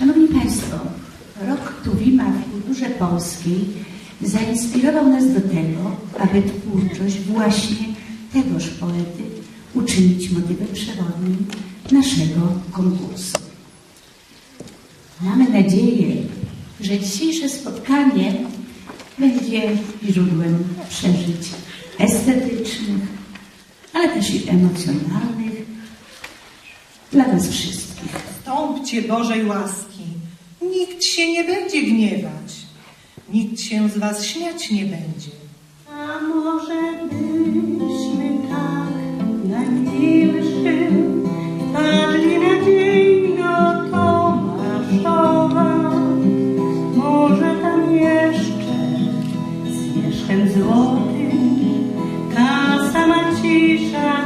Szanowni Państwo, rok Tuwima w kulturze polskiej zainspirował nas do tego, aby twórczość właśnie tegoż poety uczynić motywem przewodnim naszego konkursu. Mamy nadzieję, że dzisiejsze spotkanie będzie źródłem przeżyć estetycznych, ale też i emocjonalnych dla nas wszystkich. Stąpcie Bożej łaski. Nikt się nie będzie gniewać. Nikt się z was śmiać nie będzie. A może byśmy tak najmilszym padli nadziejno Tomaszowa? Może tam jeszcze z wierzchem złotym ta sama cisza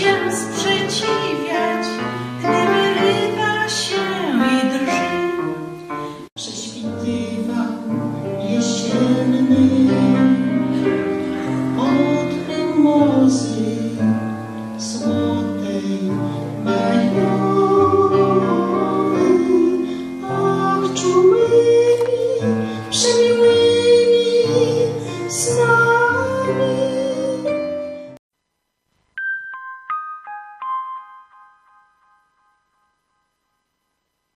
się sprzeciwiać, gdy wyrywa się i drży. Prześwitywa jesienny od mimozy złotej.